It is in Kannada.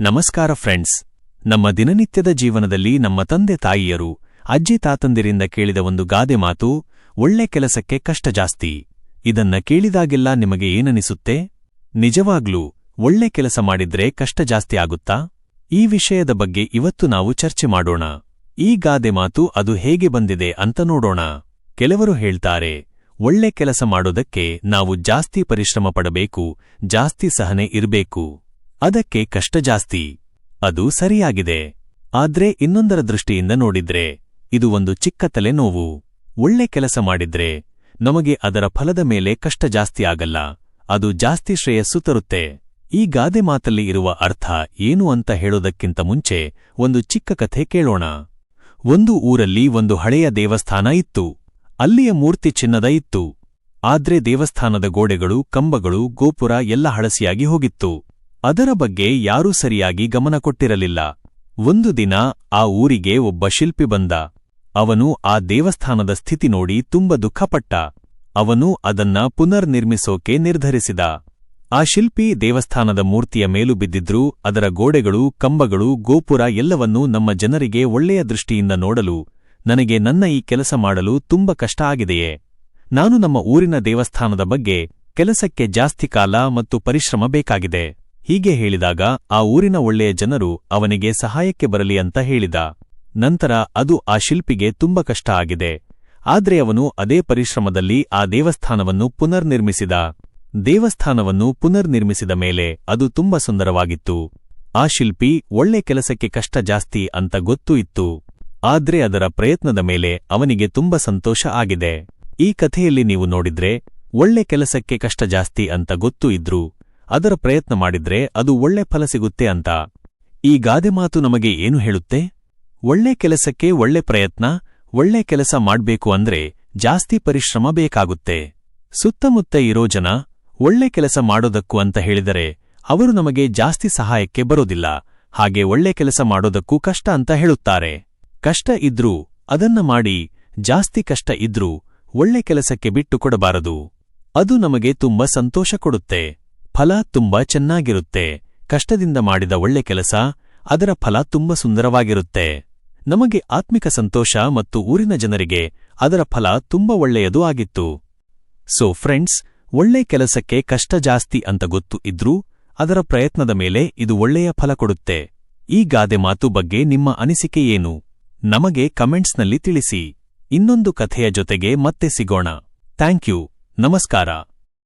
ನಮಸ್ಕಾರ ಫ್ರೆಂಡ್ಸ್. ನಮ್ಮ ದಿನನಿತ್ಯದ ಜೀವನದಲ್ಲಿ ನಮ್ಮ ತಂದೆ ತಾಯಿಯರು, ಅಜ್ಜಿ ತಾತಂದಿರಿಂದ ಕೇಳಿದ ಒಂದು ಗಾದೆ ಮಾತು, ಒಳ್ಳೆ ಕೆಲಸಕ್ಕೆ ಕಷ್ಟ ಜಾಸ್ತಿ. ಇದನ್ನ ಕೇಳಿದಾಗೆಲ್ಲ ನಿಮಗೆ ಏನನಿಸುತ್ತೆ? ನಿಜವಾಗ್ಲೂ, ಒಳ್ಳೆ ಕೆಲಸ ಮಾಡಿದ್ರೆ ಕಷ್ಟ ಜಾಸ್ತಿ ಆಗುತ್ತಾ? ಈ ವಿಷಯದ ಬಗ್ಗೆ ಇವತ್ತು ನಾವು ಚರ್ಚೆ ಮಾಡೋಣ. ಈ ಗಾದೆ ಮಾತು ಅದು ಹೇಗೆ ಬಂದಿದೆ ಅಂತ ನೋಡೋಣ. ಕೆಲವರು ಹೇಳ್ತಾರೆ, ಒಳ್ಳೆ ಕೆಲಸ ಮಾಡೋದಕ್ಕೆ ನಾವು ಜಾಸ್ತಿ ಪರಿಶ್ರಮ ಪಡಬೇಕು, ಜಾಸ್ತಿ ಸಹನೆ ಇರಬೇಕು. ಅದಕ್ಕೆ ಕಷ್ಟ ಜಾಸ್ತಿ. ಅದು ಸರಿಯಾಗಿದೆ. ಆದ್ರೆ ಇನ್ನೊಂದರ ದೃಷ್ಟಿಯಿಂದ ನೋಡಿದ್ರೆ, ಇದು ಒಂದು ಚಿಕ್ಕ ತಲೆನೋವು. ಒಳ್ಳೆ ಕೆಲಸ ಮಾಡಿದ್ರೆ, ನಮಗೆ ಅದರ ಫಲದ ಮೇಲೆ ಕಷ್ಟ ಜಾಸ್ತಿ ಆಗಲ್ಲ. ಅದು ಜಾಸ್ತಿ ಶ್ರೇಯಸ್ಸು ತರುತ್ತೆ. ಈ ಗಾದೆ ಮಾತಲ್ಲಿ ಇರುವ ಅರ್ಥ ಏನು ಅಂತ ಹೇಳೋದಕ್ಕಿಂತ ಮುಂಚೆ ಒಂದು ಚಿಕ್ಕ ಕಥೆ ಕೇಳೋಣ. ಒಂದು ಊರಲ್ಲಿ ಒಂದು ಹಳೆಯ ದೇವಸ್ಥಾನ ಇತ್ತು. ಅಲ್ಲಿಯ ಮೂರ್ತಿ ಚಿನ್ನದ ಇತ್ತು. ಆದ್ರೆ ದೇವಸ್ಥಾನದ ಗೋಡೆಗಳು, ಕಂಬಗಳು, ಗೋಪುರ ಎಲ್ಲ ಹಳಸಿಯಾಗಿ ಹೋಗಿತ್ತು. ಅದರ ಬಗ್ಗೆ ಯಾರೂ ಸರಿಯಾಗಿ ಗಮನ ಕೊಟ್ಟಿರಲಿಲ್ಲ ಒಂದು ದಿನ ಆ ಊರಿಗೆ ಒಬ್ಬ ಶಿಲ್ಪಿ ಬಂದ. ಅವನು ಆ ದೇವಸ್ಥಾನದ ಸ್ಥಿತಿ ನೋಡಿ ತುಂಬ ದುಃಖಪಟ್ಟ. ಅವನು ಅದನ್ನ ಪುನರ್ ನಿರ್ಮಿಸೋಕೆ ನಿರ್ಧರಿಸಿದ. ಆ ಶಿಲ್ಪಿ ದೇವಸ್ಥಾನದ ಮೂರ್ತಿಯ ಮೇಲೂ ಬಿದ್ದಿದ್ರೂ ಅದರ ಗೋಡೆಗಳು, ಕಂಬಗಳು, ಗೋಪುರ ಎಲ್ಲವನ್ನೂ ನಮ್ಮ ಜನರಿಗೆ ಒಳ್ಳೆಯ ದೃಷ್ಟಿಯಿಂದ ನೋಡಲು, ನನಗೆ ನನ್ನ ಈ ಕೆಲಸ ಮಾಡಲು ತುಂಬ ಕಷ್ಟ ಆಗಿದೆಯೇ? ನಾನು ನಮ್ಮ ಊರಿನ ದೇವಸ್ಥಾನದ ಬಗ್ಗೆ ಕೆಲಸಕ್ಕೆ ಜಾಸ್ತಿ ಕಾಲ ಮತ್ತು ಪರಿಶ್ರಮ ಬೇಕಾಗಿದೆ. ಹೀಗೆ ಹೇಳಿದಾಗ ಆ ಊರಿನ ಒಳ್ಳೆಯ ಜನರು ಅವನಿಗೆ ಸಹಾಯಕ್ಕೆ ಬರಲಿ ಅಂತ ಹೇಳಿದ. ನಂತರ ಅದು ಆ ಶಿಲ್ಪಿಗೆ ತುಂಬ ಕಷ್ಟ ಆಗಿದೆ. ಆದ್ರೆ ಅವನು ಅದೇ ಪರಿಶ್ರಮದಲ್ಲಿ ಆ ದೇವಸ್ಥಾನವನ್ನು ಪುನರ್ನಿರ್ಮಿಸಿದ. ದೇವಸ್ಥಾನವನ್ನು ಪುನರ್ನಿರ್ಮಿಸಿದ ಮೇಲೆ ಅದು ತುಂಬ ಸುಂದರವಾಗಿತ್ತು. ಆ ಶಿಲ್ಪಿ ಒಳ್ಳೆ ಕೆಲಸಕ್ಕೆ ಕಷ್ಟ ಜಾಸ್ತಿ ಅಂತ ಗೊತ್ತೂ ಇತ್ತು. ಆದ್ರೆ ಅದರ ಪ್ರಯತ್ನದ ಮೇಲೆ ಅವನಿಗೆ ತುಂಬ ಸಂತೋಷ ಆಗಿದೆ. ಈ ಕಥೆಯಲ್ಲಿ ನೀವು ನೋಡಿದ್ರೆ, ಒಳ್ಳೆ ಕೆಲಸಕ್ಕೆ ಕಷ್ಟ ಜಾಸ್ತಿ ಅಂತ ಗೊತ್ತೂ ಇದ್ರೂ ಅದರ ಪ್ರಯತ್ನ ಮಾಡಿದ್ರೆ ಅದು ಒಳ್ಳೆ ಫಲ ಸಿಗುತ್ತೆ ಅಂತ. ಈ ಗಾದೆ ಮಾತು ನಮಗೆ ಏನು ಹೇಳುತ್ತೆ? ಒಳ್ಳೆ ಕೆಲಸಕ್ಕೆ ಒಳ್ಳೆ ಪ್ರಯತ್ನ, ಒಳ್ಳೆ ಕೆಲಸ ಮಾಡ್ಬೇಕು ಅಂದ್ರೆ ಜಾಸ್ತಿ ಪರಿಶ್ರಮ ಬೇಕಾಗುತ್ತೆ. ಸುತ್ತಮುತ್ತ ಇರೋ ಜನ, ಒಳ್ಳೆ ಕೆಲಸ ಮಾಡೋದಕ್ಕೂ ಅಂತ ಹೇಳಿದರೆ ಅವರು ನಮಗೆ ಜಾಸ್ತಿ ಸಹಾಯಕ್ಕೆ ಬರೋದಿಲ್ಲ. ಹಾಗೆ ಒಳ್ಳೆ ಕೆಲಸ ಮಾಡೋದಕ್ಕೂ ಕಷ್ಟ ಅಂತ ಹೇಳುತ್ತಾರೆ. ಕಷ್ಟ ಇದ್ರೂ ಅದನ್ನ ಮಾಡಿ, ಜಾಸ್ತಿ ಕಷ್ಟ ಇದ್ರೂ ಒಳ್ಳೆ ಕೆಲಸಕ್ಕೆ ಬಿಟ್ಟು ಕೊಡಬಾರದು. ಅದು ನಮಗೆ ತುಂಬ ಸಂತೋಷ ಕೊಡುತ್ತೆ. ಫಲ ತುಂಬ ಚೆನ್ನಾಗಿರುತ್ತೆ. ಕಷ್ಟದಿಂದ ಮಾಡಿದ ಒಳ್ಳೆ ಕೆಲಸ, ಅದರ ಫಲ ತುಂಬ ಸುಂದರವಾಗಿರುತ್ತೆ. ನಮಗೆ ಆತ್ಮಿಕ ಸಂತೋಷ ಮತ್ತು ಊರಿನ ಜನರಿಗೆ ಅದರ ಫಲ ತುಂಬ ಒಳ್ಳೆಯದು ಆಗಿತ್ತು. ಸೊ ಫ್ರೆಂಡ್ಸ್ ಒಳ್ಳೆ ಕೆಲಸಕ್ಕೆ ಕಷ್ಟ ಜಾಸ್ತಿ ಅಂತ ಗೊತ್ತು ಇದ್ರೂ, ಅದರ ಪ್ರಯತ್ನದ ಮೇಲೆ ಇದು ಒಳ್ಳೆಯ ಫಲ ಕೊಡುತ್ತೆ. ಈ ಗಾದೆ ಮಾತು ಬಗ್ಗೆ ನಿಮ್ಮ ಅನಿಸಿಕೆ ಏನು? ನಮಗೆ ಕಮೆಂಟ್ಸ್ನಲ್ಲಿ ತಿಳಿಸಿ. ಇನ್ನೊಂದು ಕಥೆಯ ಜೊತೆಗೆ ಮತ್ತೆ ಸಿಗೋಣ. Thank you. ನಮಸ್ಕಾರ.